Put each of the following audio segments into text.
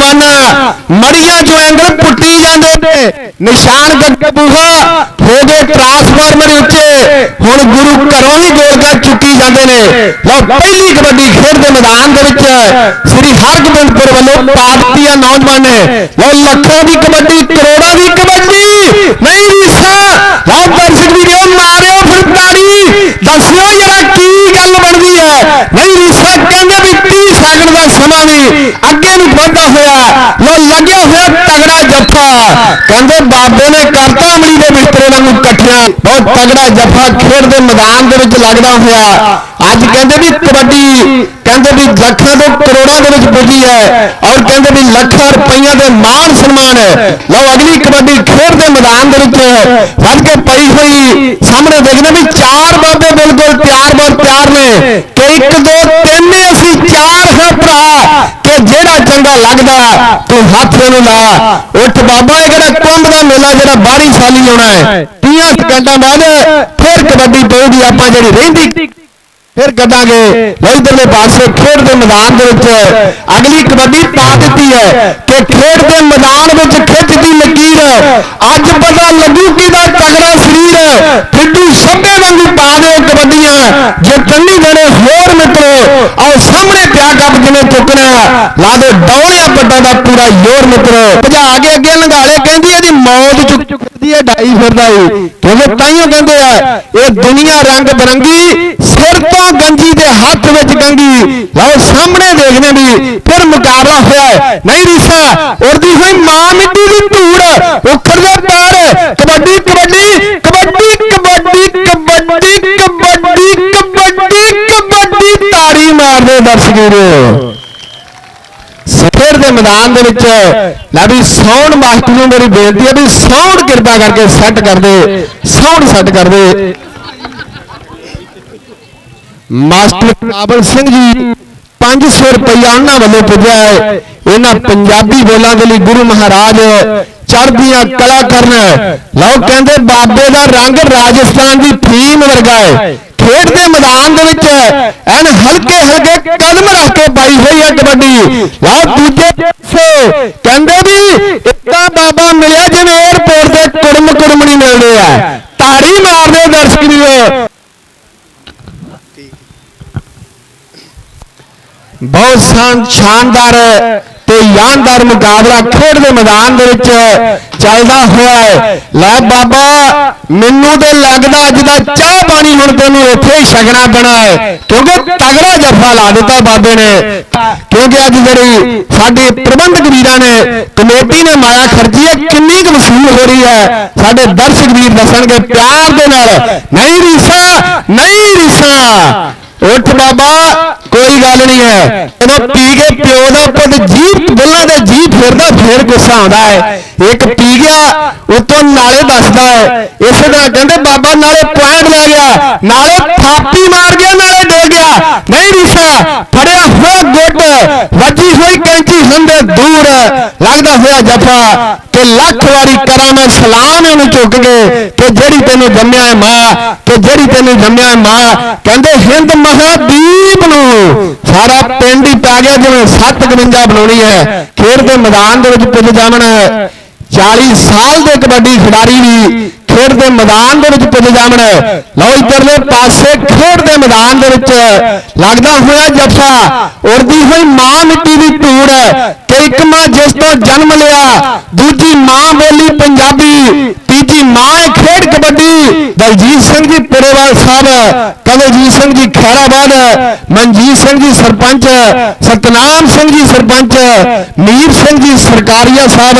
ਨੌਜਵਾਨਾਂ ਮੜੀਆਂ ਚੋਂ ਪੁੱਟੀ ਜਾਂਦੇ। ਨਿਸ਼ਾਨ ਗੱਗੇ ਬੂਹਾ, ਹੋ ਗਏ ਟਰਾਂਸਫਾਰਮਰ ਉੱਚੇ ਹੁਣ ਗੁਰੂ ਘਰੋਂ ਹੀ ਗੋਲਕਾਂ ਚੁੱਕੀ ਜਾਂਦੇ ਨੇ। ਲਓ, ਪਹਿਲੀ ਕਬੱਡੀ ਖੇਡ ਦੇ ਮੈਦਾਨ ਦੇ ਵਿੱਚ ਸ੍ਰੀ ਹਰਗੋਬਿੰਦਪੁਰ ਵੱਲੋਂ ਪਾ ਨੌਜਵਾਨ ਨੇ। ਲਓ, ਲੱਖਾਂ ਦੀ ਕਬੱਡੀ, ਕਰੋੜਾਂ ਦੀ ਕਬੱਡੀ। ਨਹੀਂ ਰੀਸਾ ਲਓ ਦਰਸ਼ਕ ਵੀਰੋ ਮਾਰਿਓ ਫਿਰ ਦੱਸਿਓ ਯਾਰ ਕੀ ਗੱਲ ਬਣਦੀ ਹੈ। ਨਹੀਂ ਰੀਸਾ ਲੱਗਣ ਦਾ ਸਮਾਂ ਨਹੀਂ ਅੱਗੇ ਨੂੰ ਵਾਧਾ ਹੋਇਆ ਲੋ ਲੱਗਿਆ ਹੋਇਆ ਤਗੜਾ ਜੱਫਾ। ਕਹਿੰਦੇ ਬਾਬੇ ਨੇ ਕਰਤਾ ਅਮਲੀ ਦੇ ਬਿਸਤਰੇ ਵਾਂਗੂ ਇਕੱਠਿਆ। ਬਹੁਤ ਤਗੜਾ ਜੱਫਾ ਖੇਡ ਦੇ ਮੈਦਾਨ ਦੇ ਵਿੱਚ ਲੱਗਦਾ ਹੋਇਆ। ਅੱਜ ਕਹਿੰਦੇ ਵੀ ਕਬੱਡੀ, ਕਹਿੰਦੇ ਵੀ ਲੱਖਾਂ ਦੇ ਕਰੋੜਾਂ ਦੇ ਵਿੱਚ ਪੁੱਜੀ ਹੈ। ਔਰ ਕਹਿੰਦੇ ਵੀ ਲੱਖਾਂ ਰੁਪਈਆ ਦੇ ਮਾਨ ਸਨਮਾਨ ਹੈ। ਲੋ ਅਗਲੀ ਕਬੱਡੀ ਖੇਡ ਦੇ ਮੈਦਾਨ ਦੇ ਵਿੱਚ ਫੜ ਕੇ ਪਈ ਹੋਈ। ਸਾਹਮਣੇ ਦੇਖਦੇ ਵੀ ਚਾਰ ਬਾਬੇ ਬਿਲਕੁਲ ਤਿਆਰ ਬਰ ਤਿਆਰ ਨੇ। ਕਿ 1 2 ਮੇਰੀ 400 ਭਰਾ ਕਿ ਜਿਹੜਾ ਚੰਗਾ ਲੱਗਦਾ ਤੂੰ ਹੱਥ ਨੂੰ ਲਾ ਉੱਠ ਬਾਬਾ, ਇਹ ਕਿਹੜਾ ਕੁੰਭ ਦਾ ਮੇਲਾ, ਜਿਹੜਾ 12 ਸਾਲੀ ਆਉਣਾ ਹੈ 30 ਸਕਿੰਟਾਂ ਬਾਅਦ ਫਿਰ ਕਬੱਡੀ ਪਊਗੀ ਆਪਾਂ ਜਿਹੜੀ ਰਹਿੰਦੀ, ਫਿਰ ਗੱਡਾਂਗੇ ਲੈ ਇਧਰਲੇ ਪਾਸੇ ਖੇਡ ਦੇ ਮੈਦਾਨ ਦੇ ਵਿੱਚ। ਅਗਲੀ ਕਬੱਡੀ ਪਾ ਦਿੱਤੀ ਹੈ ਕਿ ਖੇਡ ਦੇ ਮੈਦਾਨ ਵਿੱਚ ਖਿੱਚ ਦੀ ਲਕੀਰ ਹੈ। ਅੱਜ ਪਤਾ ਲੱਗੂ ਕਿਹਦਾ ਤਗੜਾ ਸਰੀਰ ਹੈ। ਫਿੱਡੂ ਸੱਬੇ ਵਾਂਗੂ ਪਾ ਦਿਓ ਕਬੱਡੀਆਂ ਜੇ ਚੰਨੀ ਦੇਣੇ ਹੋਰ ਮਿੱਤਰੋ, ਆਓ ਸਾਹਮਣੇ ਪਿਆ ਕੱਪ ਜਿਵੇਂ ਚੁੱਕਣਾ ਲਾ ਦੇ ਡੌਲਿਆ ਪੱਟਾ ਦਾ ਪੂਰਾ ਜ਼ੋਰ ਮਿੱਤਰੋ। ਭਜਾ ਕੇ ਅੱਗੇ ਲੰਘਾਲੇ, ਕਹਿੰਦੀ ਇਹਦੀ ਮੌਤ ਚੁੱਕ ਚੁੱਕਦੀ ਹੈ ਡਾਈ ਫਿਰਦਾ ਈ ਕਿਉਂਕਿ ਤਾਈਓ ਕਹਿੰਦੇ ਆ, ਇਹ ਦੁਨੀਆ ਰੰਗ ਬਰੰਗੀ, ਸਿਰ ਤੋਂ ਗੰਜੀ ਦੇ ਹੱਥ ਵਿੱਚ ਗੰਗੀ। ਲਓ ਸਾਹਮਣੇ ਦੇਖਦੇ ਵੀ ਫਿਰ ਮੁਕਾਬਲਾ ਹੋਇਆ ਨਹੀਂ ਰੀਸਾ, ਉੜਦੀ ਹੋਈ ਮਾਂ ਮਿੱਟੀ ਦੀ ਧੂੜ ਉਖੜਦੇ ਪੈਰ ਕਬੱਡੀ ਕਬੱਡੀ ਕਬੱਡੀ। ਦਰਸ਼ਕ ਵੀਰੋ ਸਫੇਰ ਦੇ ਮੈਦਾਨ ਦੇ ਵਿੱਚ ਲੈ ਵੀ ਸੌਣ ਮਾਸਟਰ ਨੂੰ ਮੇਰੀ ਬੇਨਤੀ ਹੈ ਵੀ ਸੌਣ ਕਿਰਪਾ ਕਰਕੇ ਸੈੱਟ ਕਰ ਦੇ ਸੌਣ ਸੈੱਟ ਕਰ ਦੇ ਮਾਸਟਰ ਕਾਬਲ ਸਿੰਘ ਜੀ 500 ਰੁਪਇਆ ਉਹਨਾਂ ਵੱਲੋਂ ਪੁੱਜਿਆ ਹੈ। ਇਹਨਾਂ ਪੰਜਾਬੀ ਬੋਲਾਂ ਦੇ ਲਈ ਗੁਰੂ ਮਹਾਰਾਜ ਚੜ੍ਹਦੀਆਂ ਕਲਾ ਕਰਨ। ਲਓ ਕਹਿੰਦੇ ਬਾਬੇ ਦਾ ਰੰਗ ਰਾਜਸਥਾਨ ਦੀ ਫੀਮ ਵਰਗਾ ਹੈ। ਖੇਡ ਦੇ ਮੈਦਾਨ ਦੇ ਵਿੱਚ ਐਨ ਹਲਕੇ ਹਲਕੇ ਕਦਮ ਰੱਖ ਕੇ ਪਾਈ ਹੋਈ ਹੈ ਕਬੱਡੀ। ਲਓ ਦੂਜੇ ਪਾਸੇ ਕਹਿੰਦੇ ਵੀ ਇੱਕਾ ਬਾਬਾ ਮਿਲਿਆ ਜਿਵੇਂ 에어ਪੋਰਟ ਤੇ ਕੁੜਮ ਕੁੜਮਣੀ ਮਿਲਦੇ ਆ। ਤਾੜੀ ਮਾਰਦੇ ਦਰਸ਼ਕ ਵੀਰੋ। ਬਹੁਤ ਸ਼ਾਨ ਸ਼ਾਨਦਾਰ ਤੇ ਮੁਕਾਬਲਾ ਖੇਡ ਦੇ ਮੈਦਾਨ ਦੇ ਵਿੱਚ ਚੱਲਦਾ ਹੋਇਆ ਹੈ। ਲੈ ਬਾਬਾ, ਮੈਨੂੰ ਤੇ ਲੱਗਦਾ ਅੱਜ ਦਾ ਚਾਹ ਪਾਣੀ ਹੁਣ ਤੈਨੂੰ ਇੱਥੇ ਹੀ ਛਕਣਾ ਪੈਣਾ ਹੈ। ਕਿਉਂਕਿ ਤਗੜਾ ਜੱਫਾ ਲਾ ਦਿੱਤਾ ਬਾਬੇ ਨੇ। ਕਿਉਂਕਿ ਅੱਜ ਜਿਹੜੀ ਸਾਡੇ ਪ੍ਰਬੰਧਕ ਵੀਰਾਂ ਨੇ, ਕਮੇਟੀ ਨੇ ਮਾਇਆ ਖਰਚੀ ਹੈ, ਕਿੰਨੀ ਕੁ ਵਸੂਲ ਹੋ ਰਹੀ ਹੈ। ਸਾਡੇ ਦਰਸ਼ਕ ਵੀਰ ਦੱਸਣਗੇ ਪਿਆਰ ਦੇ ਨਾਲ, ਨਹੀਂ ਰੀਸਾ ਨਹੀਂ ਰੀਸਾ। ਉੱਠ ਬਾਬਾ ਕੋਈ ਗੱਲ ਨਹੀਂ ਹੈ। ਜਦੋਂ ਪੀ ਕੇ ਪਿਓ ਦਾ ਪੁੱਤ ਜੀ ਬੁੱਲਾਂ ਦੇ ਜੀ ਫਿਰਦਾ, ਫੇਰ ਗੁੱਸਾ ਆਉਂਦਾ ਹੈ। ਇੱਕ ਪੀ ਗਿਆ, ਉਤੋਂ ਨਾਲੇ ਦੱਸਦਾ ਹੈ। ਇਸੇ ਤਰ੍ਹਾਂ ਕਹਿੰਦੇ ਬਾਬਾ ਨਾਲੇ ਪੁਆਇੰਟ ਲੈ ਗਿਆ, ਨਾਲੇ ਥਾਪੀ ਮਾਰ ਗਿਆ ਨਾਲੇ ਡੇ ਗਿਆ ਨਹੀਂ ਰੀਸਾ ਫੜਿਆ ਹੋਇਆ ਗੁੱਟ ਵੱਜੀ ਹੋਈ ਕੈਂਚੀ ਹੁੰਦੇ ਦੂਰ ਲੱਗਦਾ ਹੋਇਆ ਜਫਾ ਕਿ ਲੱਖ ਵਾਰੀ ਕਰਾਂ ਸਲਾਮ ਇਹਨੂੰ ਚੁੱਕ ਕੇ ਕਿ ਜਿਹੜੀ ਤੈਨੂੰ ਜੰਮਿਆ ਹੈ ਮਾਂ, ਕਿ ਜਿਹੜੀ ਤੈਨੂੰ ਜੰਮਿਆ ਹੈ ਮਾਂ। ਕਹਿੰਦੇ ਹਿੰਦ ਮਹਾਦੀਪ ਨੂੰ ਸਾਰਾ ਪਿੰਡ ਹੀ ਪੈ ਗਿਆ ਜਿਵੇਂ 751 ਬਣਾਉਣੀ ਹੈ। ਖੇਡ ਦੇ ਮੈਦਾਨ ਦੇ ਵਿੱਚ ਪੁੱਜ ਜਾਵਣ 40 ਸਾਲ ਦੇ ਕਬੱਡੀ ਖਿਡਾਰੀ ਵੀ ਖੇਡ ਦੇ ਮੈਦਾਨ ਦੇ ਵਿੱਚ ਪੁੱਜ ਜਾਵਣ। ਲਓ ਇਧਰਲੇ ਪਾਸੇ ਖੇਡ ਦੇ ਮੈਦਾਨ ਦੇ ਵਿੱਚ ਲੱਗਦਾ ਹੋਇਆ ਜੱਫਾ, ਉੜਦੀ ਹੋਈ ਮਾਂ ਮਿੱਟੀ ਦੀ ਧੂੜ ਕਿ ਇੱਕ ਮਾਂ ਜਿਸ ਤੋਂ ਜਨਮ ਲਿਆ, ਦੂਜੀ ਮਾਂ ਬੋਲੀ ਪੰਜਾਬੀ ਤੀਜੀ ਮਾਂ ਖੇਡ ਕਬੱਡੀ, ਦਲਜੀਤ ਸਿੰਘ ਜੀ ਪੁਰੇਵਾਲ ਸਾਹਿਬ ਕਵਲਜੀਤ ਸਿੰਘ ਜੀ ਖੈਰਾਬਾਦ ਮਨਜੀਤ ਸਿੰਘ ਜੀ ਸਰਪੰਚ, ਸਤਨਾਮ ਸਿੰਘ ਜੀ ਸਰਪੰਚ, ਮੀਰ ਸਿੰਘ ਜੀ ਸਰਕਾਰੀਆ ਸਾਹਿਬ,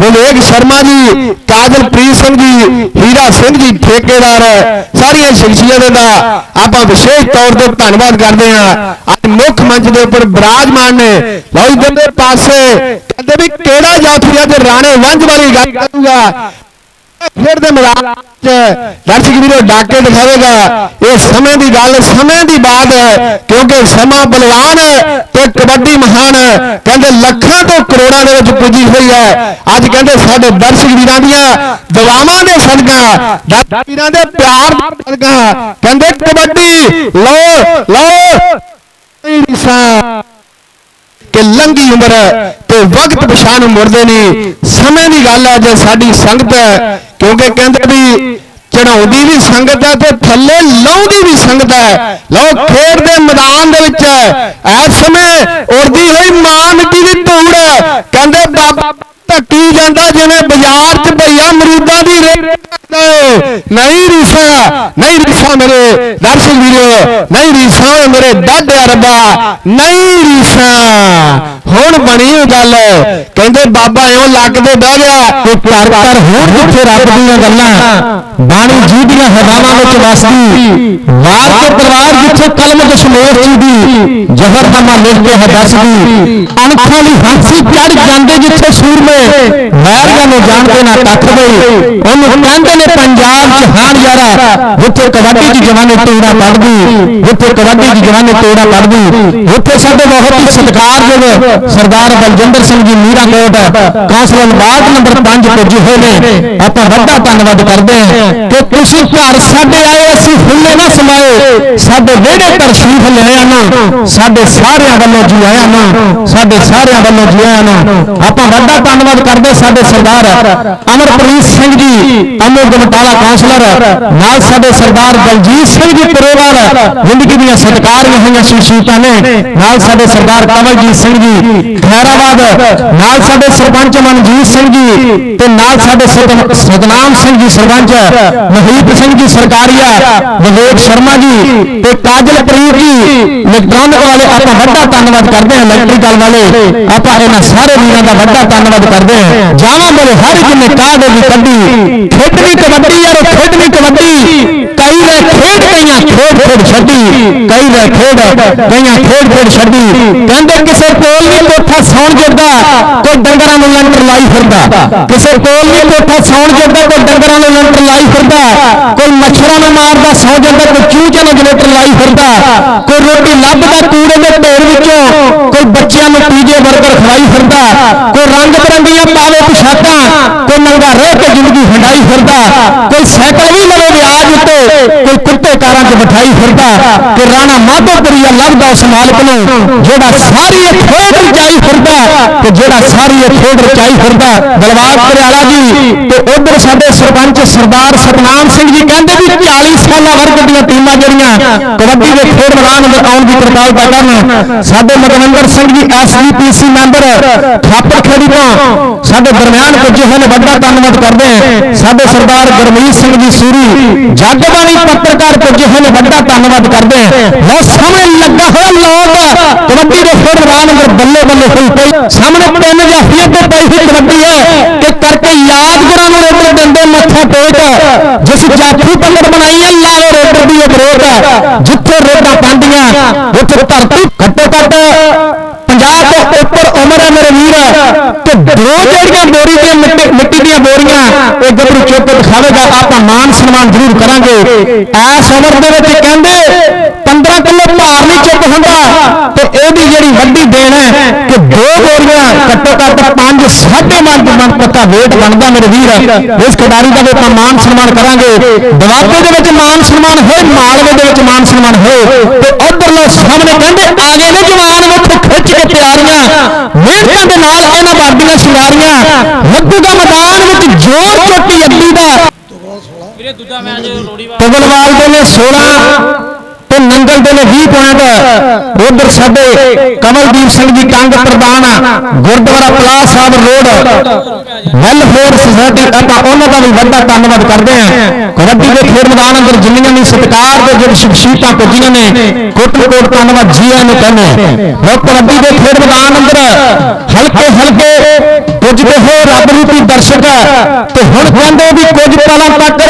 ਵਿਵੇਕ ਸ਼ਰਮਾ ਜੀ ਕਾਜਲਪ੍ਰੀਤ ਸਿੰਘ ਜੀ, ਹੀਰਾ ਸਿੰਘ ਜੀ ਠੇਕੇਦਾਰ, ਸਾਰੀਆਂ ਸ਼ਖਸੀਅਤਾਂ ਦਾ ਆਪਾਂ ਵਿਸ਼ੇਸ਼ ਤੌਰ ਤੇ ਧੰਨਵਾਦ ਕਰਦੇ ਹਾਂ। ਅੱਜ ਮੁੱਖ ਮੰਚ ਦੇ ਉੱਪਰ ਬਰਾਜਮਾਨ ਨੇ। ਲਓ ਇਧਰ ਦੇ ਪਾਸੇ, ਕਹਿੰਦੇ ਵੀ ਕਿਹੜਾ ਜਾਫੀ ਅੱਜ ਰਾਣੇ ਵੰਜ ਵਾਲੀ ਗੱਲ ਕਰੂਗਾ? ਫਿਰ ਦੇ ਮੈਦਾਨ ਚ ਦਰਸ਼ਕ ਵੀਰੋ ਡਾਕੇ ਦਿਖਾਵੇਗਾ। ਇਹ ਸਮੇਂ ਦੀ ਗੱਲ, ਸਮੇਂ ਦੀ ਬਾਤ ਹੈ, ਕਿਉਂਕਿ ਸਮਾਂ ਬਲਵਾਨ ਹੈ ਤੇ ਕਬੱਡੀ ਮਹਾਨ ਹੈ। ਕਹਿੰਦੇ ਲੱਖਾਂ ਤੋਂ ਕਰੋੜਾਂ ਦੇ ਵਿੱਚ ਪੁੱਜੀ ਹੋਈ ਹੈ। ਅੱਜ ਕਹਿੰਦੇ ਸਾਡੇ ਦਰਸ਼ਕ ਵੀਰਾਂ ਦੀਆਂ ਦੁਆਵਾਂ ਦੇ ਸਦਕਾ, ਦਰਸ਼ਕ ਵੀਰਾਂ ਦੇ ਪਿਆਰ ਦੇ ਸਦਕਾ ਕਹਿੰਦੇ ਕਬੱਡੀ, ਲਓ ਲਓ ਕਿ ਲੰਗੀ ਉਮਰ ਤੇ ਵਕਤ ਪਛਾਣ ਨੂੰ ਮੁੜਦੇ ਨਹੀਂ ਸਮੇਂ ਦੀ ਗੱਲ ਹੈ ਜੇ ਸਾਡੀ ਸੰਗਤ ਹੈ, ਕਿਉਂਕਿ ਕਹਿੰਦੇ ਵੀ ਚੜਾਉਂਦੀ ਵੀ ਸੰਗਤ ਹੈ ਤੇ ਥੱਲੇ ਲਾਉਂਦੀ ਵੀ ਸੰਗਤ ਹੈ। ਲਓ, ਖੇਡ ਦੇ ਮੈਦਾਨ ਦੇ ਵਿੱਚ ਐਸ ਸਮੇਂ ਉੜਦੀ ਹੋਈ ਮਾਂ ਮਿੱਟੀ ਦੀ ਧੂੜ ਹੈ। ਕਹਿੰਦੇ ਬਾਬਾ ਧੱਕੀ ਜਾਂਦਾ ਜਿਵੇਂ ਬਾਜ਼ਾਰ 'ਚ ਭਈਆ ਮਰੂਦਾਂ ਦੀ ਰੇਟ ਨਹੀਂ ਰੀਸਾ ਨਹੀਂ ਰੀਸਾ ਮੇਰੇ ਦਰਸ਼ਕ ਵੀਰੋ, ਨਹੀਂ ਰੀਸਾ ਓਏ ਮੇਰੇ ਦਾਦੇ ਰੱਬਾ ਨਹੀਂ ਰੀਸਾ। ਹੁਣ ਬਣੀ ਗੱਲ। ਕਹਿੰਦੇ ਬਾਬਾ ਇਉਂ ਲੱਕ ਦੇ ਬਹਿ ਗਿਆ। ਤੇ ਘਰ ਘਰ ਹੋਰ ਜਿੱਥੇ ਰੱਬ ਦੀਆਂ ਗੱਲਾਂ। ਬਾਣੀ ਜੀ ਦੀਆਂ ਹਵਾਵਾਂ ਵਿੱਚ ਵਸਦੀ। ਵਾਰ ਕੇ ਪਰਿਵਾਰ ਜਿੱਥੇ ਕਲਮ ਦਸ਼ਮੇਰ ਜੀ ਦੀ ਜ਼ਹਰਨਾਮਾ ਲਿਖ ਕੇ ਹੈ ਦੱਸਦੀ। ਅਣਖਾਂ ਦੀ ਹਾਂਸੀ ਚੜ ਜਾਂਦੇ ਜਿੱਥੇ ਸੂਰਮੇ ਮਹਿਰੀਆਂ ਨੂੰ ਜਾਣਦੇ ਨਾ ਤੱਕ ਗਈ ਉਹਨੂੰ ਕਹਿੰਦੇ ਨੇ ਪੰਜਾਬ ਚ ਹਾਨ ਯਾਰਾ ਜਿੱਥੇ ਕਬੱਡੀ ਦੀ ਜਵਾਨੀ ਤੋੜਾ ਪੜਦੀ ਜਿੱਥੇ ਕਬੱਡੀ ਦੀ ਜਵਾਨੀ ਤੋੜਾ ਪੜਦੀ ਉੱਥੇ ਸਾਡੇ ਬਹੁਤ ਹੀ ਸਤਿਕਾਰਯੋਗ Sardar Baljinder Singh ji Meera Kot, councillor ward number 5 ਪੁੱਜੇ ਹੋਏ ਨੇ। ਆਪਾਂ ਵੱਡਾ ਧੰਨਵਾਦ ਕਰਦੇ ਹਾਂ ਕਿ ਤੁਸੀਂ ਘਰ ਸਾਡੇ ਆਏ, ਅਸੀਂ ਹੁੱਲੇ ਨਾ ਸਮਾਏ। ਸਾਡੇ ਵਿਹੜੇ ਤਰਸ਼ੀਫ ਲੈ ਆਇਆ ਨਾ, ਸਾਡੇ ਸਾਰਿਆਂ ਵੱਲੋਂ ਜੀ ਆਇਆਂ ਨੂੰ, ਸਾਡੇ ਸਾਰਿਆਂ ਵੱਲੋਂ ਜੀ ਆਇਆਂ ਨਾ ਆਪਾਂ ਵੱਡਾ ਧੰਨਵਾਦ ਕਰਦੇ ਸਾਡੇ ਸਰਦਾਰ ਅਮਰਪ੍ਰੀਤ ਸਿੰਘ ਜੀ ਅਮਰ ਗਮਟਾਲਾ ਕੌਂਸਲਰ, ਨਾਲ ਸਾਡੇ ਸਰਦਾਰ ਦਲਜੀਤ ਸਿੰਘ ਜੀ ਪਰਿਵਾਰ, ਜ਼ਿੰਦਗੀ ਦੀਆਂ ਸਤਿਕਾਰੀਆਂ ਹੋਈਆਂ ਸ਼ਖਸੀਅਤਾਂ ਨੇ, ਨਾਲ ਸਾਡੇ ਸਰਦਾਰ ਕਮਲਜੀਤ ਸਿੰਘ ਜੀ ਖੈਰਾਬਾਦ, ਨਾਲ ਸਾਡੇ ਸਰਪੰਚ ਮਨਜੀਤ ਸਿੰਘ ਜੀ ਤੇ ਨਾਲ ਸਾਡੇ ਸਤਨ- ਸਤਨਾਮ ਸਿੰਘ ਜੀ ਸਰਪੰਚ ਮਹੀਪ ਸਿੰਘ ਜੀ ਸਰਕਾਰੀਆ, ਵਿਵੇਕ ਸ਼ਰਮਾ ਜੀ ਤੇ ਕਾਜਲਪ੍ਰੀਤ ਜੀ ਇਲੈਕਟ੍ਰੋਨਿਕ ਵਾਲੇ ਆਪਾਂ ਵੱਡਾ ਧੰਨਵਾਦ ਕਰਦੇ ਹਾਂ ਇਲੈਕਟ੍ਰੀਕਲ ਵਾਲੇ। ਆਪਾਂ ਇਹਨਾਂ ਸਾਰੇ ਵੀਰਾਂ ਦਾ ਵੱਡਾ ਧੰਨਵਾਦ ਕਰਦੇ ਹਾਂ। ਜਾਵਾਂ ਮੇਰੇ ਹਰ ਇੱਕ ਕਾਹਦੇ ਵੀ ਕੱਢੀ। ਖੇਡਣੀ ਕਬੱਡੀ ਯਾਰ ਖੇਡਣੀ ਕਬੱਡੀ। ਕਈ ਵੇ ਖੇਡ ਗਈਆਂ ਖੇਡ ਖੇਡ ਛੱਡੀ। ਕਈ ਵੇ ਖੇਡ ਗਈਆਂ ਖੇਡ ਖੇਡ ਛੱਡੀ। ਕਹਿੰਦੇ ਕਿਸੇ ਕੋਲ ਨਹੀਂ ਕੋਠਾ ਸੌਣ ਜੋਗਾ, ਕੋਈ ਡੰਗਰਾਂ ਨੂੰ ਲੰਟਰ ਲਾਈ ਫਿਰਦਾ। ਕਿਸੇ ਕੋਲ ਨਹੀਂ ਕੋਠਾ ਸੌਣ ਜੋਗਾ, ਕੋਈ ਡੰਗਰਾਂ ਨੂੰ ਲੰਟਰ ਲਾਈ ਫਿਰਦਾ। ਕੋਈ ਮੱਛਰਾਂ ਨੂੰ ਮਾਰਦਾ ਸੌ ਜਾਂਦਾ ਕੋਈ ਚੂਚੇ ਨੂੰ ਜਨੇਟਰ ਲਾਈ ਫਿਰਦਾ। ਕੋਈ ਰੋਟੀ ਲੱਭਦਾ, ਕੂੜੇ ਦੇ ਢੇਰ ਵਿੱਚੋਂ। ਕੋਈ ਬੱਚਿਆਂ ਨੂੰ ਪੀਜੇ 버ਗਰ ਖਵਾਈ ਫਿਰਦਾ, ਕੋਈ ਰੰਗ ਬਰੰਗੀਆਂ ਪਾਵੇ ਪੁਸ਼ਾਕਾਂ, ਕੋਈ ਨੰਗਾ ਰਹਿ ਕੇ ਜ਼ਿੰਦਗੀ ਹੰਡਾਈ ਫਿਰਦਾ, ਕੋਈ ਸਾਈਕਲ ਵੀ ਲਵੇ ਵਿਆਜ ਉੱਤੇ, ਕੋਈ ਕੁੱਤੇ ਕਾਰਾਂ 'ਚ ਬਿਠਾਈ ਫਿਰਦਾ ਕਿ ਰਾਣਾ ਮਾਧੋਪੁਰੀਆ ਲੱਭਦਾ ਉਸ ਮਾਲਕ ਨੂੰ, ਜਿਹੜਾ ਸਾਰੀ ਇਹ ਖੇਡ ਰਚਾਈ ਫਿਰਦਾ ਕਿ ਜਿਹੜਾ ਸਾਰੀ ਇਹ ਖੇਡ ਰਚਾਈ ਫਿਰਦਾ ਦਲਵਾਰ ਘਰਿਆਲਾ ਜੀ, ਤੇ ਉਧਰ ਸਾਡੇ ਸਰਪੰਚ ਸਰਦਾਰ ਸਤਨਾਮ ਸਿੰਘ ਜੀ ਕਹਿੰਦੇ ਵੀ 40 ਸਾਲਾਂ ਵਰਗ ਦੀਆਂ ਟੀਮਾਂ ਜਿਹੜੀਆਂ ਕਬੱਡੀ ਦੇ ਖੇਡ ਮੈਦਾਨ ਅੰਦਰ ਆਉਣ ਦੀ ਕਿਰਪਾਲਤਾ ਕਰਨ। ਸਾਡੇ ਮਕਵੰਦਰ ਸਿੰਘ ਜੀ ਐਸਜੀਪੀਸੀ ਮੈਂਬਰ, ਥਾਪਰ ਖੇੜੀ ਤੋਂ ਸਾਡੇ ਦਰਮਿਆਨ ਪੁੱਜੇ ਹੋਏ ਨੇ, ਵੱਡਾ ਧੰਨਵਾਦ ਕਰਦੇ ਹਾਂ। ਸਾਡੇ ਸਰਦਾਰ ਗੁਰਮੀਤ ਸਿੰਘ ਜੀ ਸੂਰੀ ਜਗਬਾਣੀ ਪੱਤਰਕਾਰ ਪੁੱਜੇ ਹੋਏ ਨੇ, ਵੱਡਾ ਧੰਨਵਾਦ ਕਰਦੇ ਹਾਂ। ਲਓ ਸਮੇਂ ਲੱਗਾ ਹੋਇਆ ਲੋਕ, ਕਬੱਡੀ ਦੇ ਖੇਡ ਮੈਦਾਨ ਅੰਦਰ ਬੱਲੇ ਬੱਲੇ ਹੋਈ ਪਈ, ਸਾਹਮਣੇ ਤਿੰਨ ਜਾਫੀਆਂ ਤੇ ਪਈ ਹੋਈ ਕਬੱਡੀ ਹੈ ਕਿ ਕਰਕੇ ਯਾਦਗੁਰਾਂ ਨੂੰ ਰੋਟਰ ਦਿੰਦੇ ਮੱਥਾ ਟੇਕ, ਜਿਸ ਜਾਫੀ ਪੰਗਤ ਬਣਾਈ ਹੈ ਲਾਓ ਰੋਟਰ ਦੀ ਅਪਰੋਟ ਜਿੱਥੇ ਰੇਡਾਂ ਪਾਉਂਦੀਆਂ ਉੱਥੇ ਧਰਤੀ ਘੱਟੋ ਘੱਟ 50 ਤੋਂ ਉੱਪਰ ਉਮਰ ਹੈ ਮੇਰੇ ਵੀਰ, ਤੇ ਦੋ ਜਿਹੜੀਆਂ ਬੋਰੀ ਦੀਆਂ ਮਿੱਟੀ ਦੀਆਂ ਬੋਰੀਆਂ ਇਹ ਗੱਭਰੂ ਚੁੱਪ ਦਿਖਾਵੇਗਾ, ਆਪਾਂ ਮਾਨ ਸਨਮਾਨ ਜ਼ਰੂਰ ਕਰਾਂਗੇ। ਐਸ ਉਮਰ ਦੇ ਵਿੱਚ ਕਹਿੰਦੇ 15 ਕਿਲੋ ਭਾਰ ਨਹੀਂ ਚੁੱਪ ਹੁੰਦਾ, ਤੇ ਇਹਦੀ ਜਿਹੜੀ ਵੱਡੀ ਦੇਣ ਹੈ ਕਿ ਦੋ ਬੋਰੀਆਂ ਘੱਟੋ ਘੱਟ 5 ਸਾਢੇ ਮਨ ਮਨ ਪੱਕਾ weight ਬਣਦਾ ਮੇਰੇ ਵੀਰ। ਇਸ ਖਿਡਾਰੀ ਦਾ ਵੀ ਆਪਾਂ ਮਾਨ ਸਨਮਾਨ ਕਰਾਂਗੇ। ਦਵਾਬੇ ਦੇ ਵਿੱਚ ਮਾਨ ਸਨਮਾਨ ਹੋਏ ਮਾਲਵੇ ਦੇ ਵਿੱਚ ਮਾਨ ਸਨਮਾਨ ਹੋਏ। ਤੇ ਉਧਰ ਲੋ ਸਾਹਮਣੇ ਕਹਿੰਦੇ ਆ ਗਏ ਨੇ ਜਵਾਨ ਉੱਥੇ ਖਿੱਚ ਕੇ ਤਿਆਰੀਆਂ ਮਿਹਨਤਾਂ ਦੇ ਨਾਲ ਇਹਨਾਂ ਬਾਡੀਆਂ ਸ਼ਿੰਗਾਰੀਆਂ ਲੱਗੂਗਾ ਮੈਦਾਨ ਵਿੱਚ ਜ਼ੋਰ ਚੋਟੀ ਅੱਡੀ ਦਾ। ਵੀਰੇ ਦੂਜਾ ਮੈਚ ਲੋੜੀ ਵਾ ਤੁਗਲਵਾਲ ਦੇ ਨੇ 16 ਤੇ ਨੇ 20 ਪੁਆਇੰਟ ਉਧਰ ਸਾਡੇ ਕਮਲਦੀਪ ਸਿੰਘ ਜੀ ਕੰਗ ਪ੍ਰਧਾਨ Gurdwara Palas Sahib road. Welfare society ਆਪਾਂ ਉਹਨਾਂ ਦਾ ਵੀ ਵੱਡਾ ਧੰਨਵਾਦ ਕਰਦੇ ਹਾਂ। ਕਬੱਡੀ ਦੇ ਖੇਡ ਮੈਦਾਨ ਅੰਦਰ ਜਿੰਨੀਆਂ ਵੀ ਸਤਿਕਾਰ ਦੇ ਜਿਹੜੇ ਸ਼ਖਸੀਅਤਾਂ ਪੁੱਜੀਆਂ ਨੇ ਕੋਟ ਧੰਨਵਾਦ ਜੀ ਆਇਆਂ ਨੂੰ ਕਹਿੰਦੇ ਹਾਂ। ਕਬੱਡੀ ਦੇ ਖੇਡ ਮੈਦਾਨ ਅੰਦਰ ਹਲਕੇ ਹਲਕੇ ਪੁੱਜਦੇ ਹੋਏ ਰੱਬ ਰੂਪੀ ਦਰਸ਼ਕ ਤੇ ਹੁਣ ਕਹਿੰਦੇ ਵੀ ਕੁਝ ਪਲਾਂ ਤੱਕ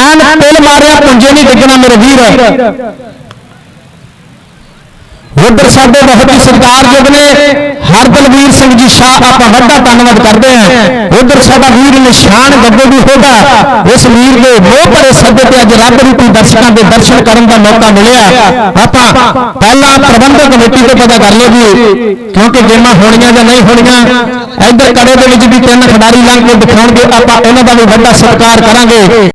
ਐਨ ਤਿਲ ਮਾਰਿਆ, ਪੁੰਜੇ ਨਹੀਂ ਡਿੱਗਣਾ ਮੇਰੇ ਵੀਰ। ਉਧਰ ਸਾਡੇ ਬਹੁਤ ਹੀ ਸਤਿਕਾਰਯੋਗ ਨੇ ਹਰ ਹਰਦਲਵੀਰ ਸਿੰਘ ਜੀ ਸ਼ਾਹ ਆਪਾਂ ਵੱਡਾ ਧੰਨਵਾਦ ਕਰਦੇ ਹਾਂ। ਉਧਰ ਸਾਡਾ ਵੀਰ ਨਿਸ਼ਾਨ ਗੱਗੋ ਵੀ ਹੋਗਾ ਇਸ ਵੀਰ ਦੇ ਮੋਹ ਭਰੇ ਸੱਦੇ ਤੇ ਅੱਜ ਰੱਬ ਰੂਪੀ ਦਰਸ਼ਕਾਂ ਦੇ ਦਰਸ਼ਨ ਕਰਨ ਦਾ ਮੌਕਾ ਮਿਲਿਆ। ਆਪਾਂ ਪਹਿਲਾਂ ਪ੍ਰਬੰਧਕ ਕਮੇਟੀ ਤੋਂ ਪਤਾ ਕਰ ਲਓ ਜੀ, ਕਿਉਂਕਿ ਗੇਮਾਂ ਹੋਣੀਆਂ ਜਾਂ ਨਹੀਂ ਹੋਣੀਆਂ, ਇੱਧਰ ਕੜੇ ਦੇ ਵਿੱਚ ਵੀ ਤਿੰਨ ਖਿਡਾਰੀ ਲੰਘ ਕੇ ਦਿਖਾਉਣਗੇ, ਆਪਾਂ ਇਹਨਾਂ ਦਾ ਵੀ ਵੱਡਾ ਸਤਿਕਾਰ ਕਰਾਂਗੇ।